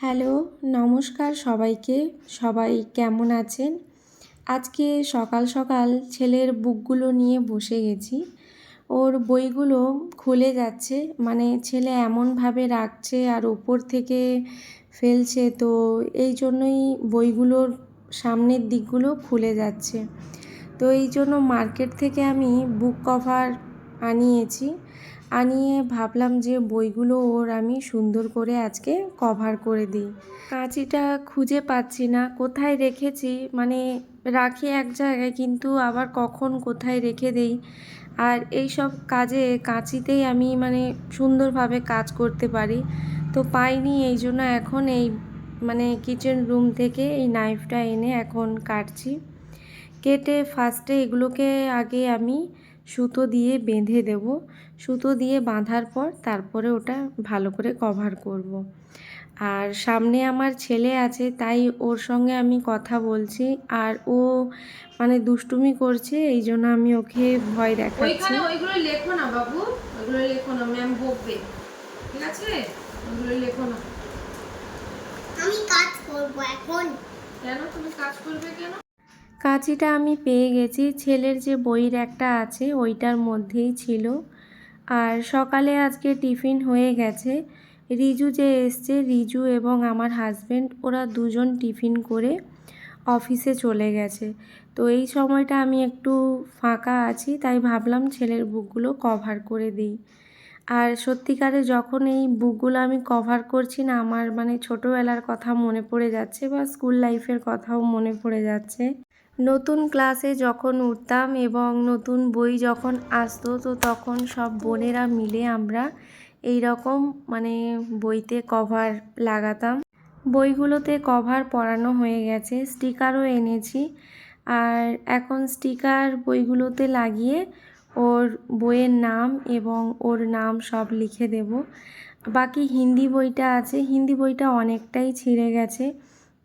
Hello, নমস্কার সবাইকে। সবাই কেমন আছেন? আজকে সকাল সকাল ছেলের বুকগুলো নিয়ে বসে গেছি। ওর বইগুলো খুলে যাচ্ছে। মানে ছেলে এমনভাবে রাখছে আর ওপর থেকে ফেলছে। তো এই জন্যই বইগুলোর সামনের দিকগুলো খুলে যাচ্ছে। তো এই জন্য মার্কেট থেকে আমি বুক কভার আনিয়েছি। আনিয়ে ভাবলাম যে বইগুলো ওর আমি সুন্দর করে আজকে কভার করে দিই। কাঁচিটা খুঁজে পাচ্ছি না, কোথায় রেখেছি? মানে রাখি এক জায়গায় কিন্তু আবার কখন কোথায় রেখে দেই? আর এই সব কাজে কাঁচিতেই আমি মানে সুন্দরভাবে কাজ করতে পারি। তো পাইনি, এই জন্য এখন এই মানে কিচেন রুম থেকে এই নাইফটা এনে এখন কাটছি। কেটে ফার্স্টে এগুলোকে আগে আমি সুতো দিয়ে বেঁধে দেব। সুতো দিয়ে বাঁধার পর তারপরে ওটা ভালো করে কভার করব। আর সামনে আমার ছেলে আছে তাই ওর সঙ্গে আমি কথা বলছি। আর ও মানে দুষ্টুমি করছে এই জন্য আমি ওকে ভয় দেখাচ্ছি। ওইখানে ওইগুলো লেখো না বাবু ওইগুলো লেখো না ম্যাম বকবে। ঠিক আছে? ওইগুলো লেখো না। আমি কাজ করব এখন। কেন? তুমি কাজ করবে কেন? কাঁচিটা আমি পেয়ে গেছি। ছেলের যে বইয়ের একটা আছে, ওইটার মধ্যেই ছিল। আর সকালে আজকে টিফিন হয়ে গেছে। রিজু যে এসছে, রিজু এবং আমার হাজব্যান্ড ওরা দুজন টিফিন করে অফিসে চলে গেছে। তো এই সময়টা আমি একটু ফাঁকা আছি, তাই ভাবলাম ছেলের বুকগুলো কভার করে দিই। আর সত্যিকারে যখন এই বুকগুলো আমি কভার করছি না, আমার মানে ছোটোবেলার কথা মনে পড়ে যাচ্ছে বা স্কুল লাইফের কথাও মনে পড়ে যাচ্ছে। নতুন ক্লাসে যখন উঠতাম এবং নতুন বই যখন আসতো, তো তখন সব বোনেরা মিলে আমরা এই রকম মানে বইতে কভার লাগাতাম। বইগুলোতে কভার পরানো হয়ে গেছে, স্টিকারও এনেছি। আর এখন স্টিকার বইগুলোতে লাগিয়ে ওর বইয়ের নাম এবং ওর নাম সব লিখে দেব। বাকি হিন্দি বইটা আছে, হিন্দি বইটা অনেকটাই ছিঁড়ে গেছে।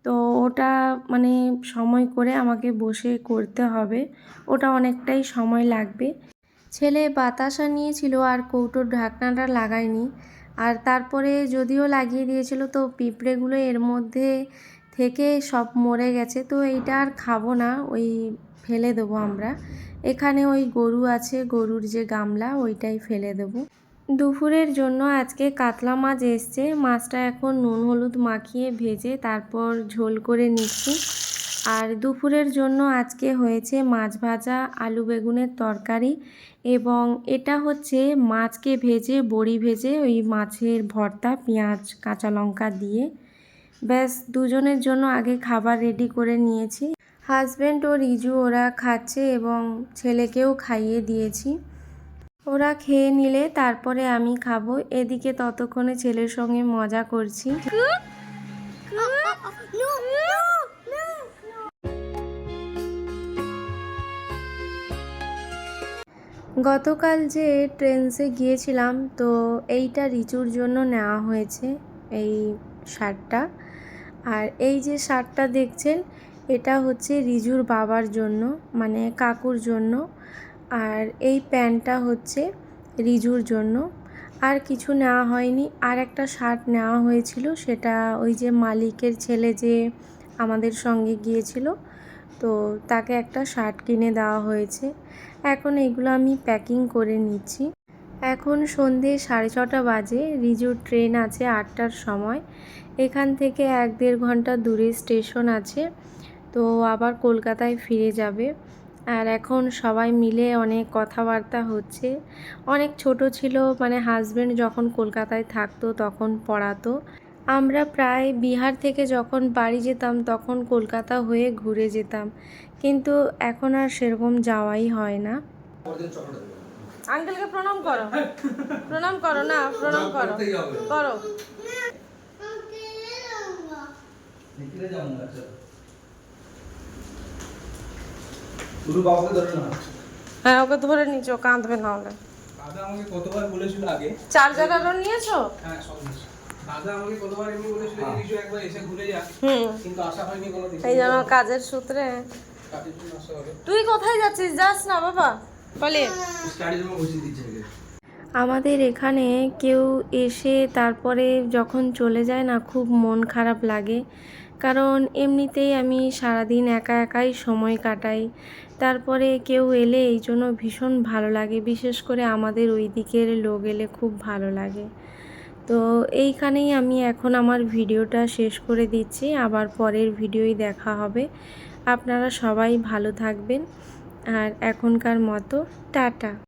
তো ওটা মানে সময় করে আমাকে বসে করতে হবে। ওটা অনেকটাই সময় লাগবে। ছেলে বাতাসা নিয়েছিল আর কৌটোর ঢাকনাটা লাগায়নি। আর তারপরে যদিও লাগিয়ে দিয়েছিল, তো পিঁপড়েগুলো এর মধ্যে থেকে সব মরে গেছে। তো এইটা আর খাব না, ওই ফেলে দেবো আমরা। এখানে ওই গরু আছে, গরুর যে গামলা, ওইটাই ফেলে দেবো। দুপুরের জন্য আজকে কাতলা মাছ এসছে। মাছটা এখন নুন হলুদ মাখিয়ে ভেজে তারপর ঝোল করে নিচ্ছি। আর দুপুরের জন্য আজকে হয়েছে মাছ ভাজা, আলু বেগুনের তরকারি এবং এটা হচ্ছে মাছকে ভেজে, বড়ি ভেজে ওই মাছের ভর্তা, পেঁয়াজ, কাঁচা লঙ্কা দিয়ে। ব্যাস, দুজনের জন্য আগে খাবার রেডি করে নিয়েছি। হাজব্যান্ড ও রিজু ওরা খাচ্ছে এবং ছেলেকেও খাইয়ে দিয়েছি। ওরা খেয়ে নিলে তারপরে আমি খাব। এদিকে ততক্ষণে ছেলের সঙ্গে মজা করছি। গতকাল যে ট্রেন্সে গিয়েছিলাম, তো এইটা রিচুর জন্য নেওয়া হয়েছে, এই শার্টটা। আর এই যে শার্টটা দেখছেন, এটা হচ্ছে রিজুর বাবার জন্য মানে কাকুর জন্য। আর এই প্যান্টটা হচ্ছে রিজুর জন্য। আর কিছু নেওয়া হয়নি। আর একটা শার্ট নেওয়া হয়েছিল, সেটা ওই যে মালিকের ছেলে যে আমাদের সঙ্গে গিয়েছিল, তো তাকে একটা শার্ট কিনে দেওয়া হয়েছে। এখন এগুলো আমি প্যাকিং করে নিচ্ছি। এখন সন্ধে সাড়ে ছটা বাজে, রিজুর ট্রেন আছে আটটার সময়। এখান থেকে এক দেড় ঘণ্টা দূরে স্টেশন আছে, তো আবার কলকাতায় ফিরে যাবে। আর এখন সবাই মিলে অনেক কথাবার্তা হচ্ছে। অনেক ছোট ছিল মানে হাজব্যান্ড যখন কলকাতায় থাকতো তখন পড়াতো। আমরা প্রায় বিহার থেকে যখন বাড়ি যেতাম তখন কলকাতা হয়ে ঘুরে যেতাম। কিন্তু এখন আর সেরকম যাওয়াই হয় না। আঙ্কেলকে প্রণাম করো। প্রণাম করো না প্রণাম করো। করো। বাবাকে ধরে না হ্যাঁ ওকে ধরে নিচো কাঁদবে না হলে। দাদা আমাকে কতবার বলেছিল আগে? চার্জার আরও নিয়েছো? হ্যাঁ সব। দাদা আমাকে কতবার এমনি বলেছিল যে কিছু একবার এসে ঘুরে যা। হুম। কিন্তু আশা হয়নি কোনো দিন। এই জন্য কাজের সূত্রে। কাজের জন্য আসা হবে। তুই কোথায় যাচ্ছিস? যাস না বাবা। বলে। স্টাডি রুমে বসিয়ে দিচ্ছে আগে। আমাদের এখানে কেউ এসে তারপরে যখন চলে যায় না খুব মন খারাপ লাগে। কারণ এমনিতেই আমি সারাদিন একা একাই সময় কাটাই। তারপরে কেউ এলে এই জন্য ভীষণ ভালো লাগে, বিশেষ করে আমাদের ওই দিকের লোক এলে খুব ভালো লাগে। তো এইখানেই আমি এখন আমার ভিডিওটা শেষ করে দিচ্ছি, আবার পরের ভিডিওই দেখা হবে। আপনারা সবাই ভালো থাকবেন, আর এখনকার মতো টাটা।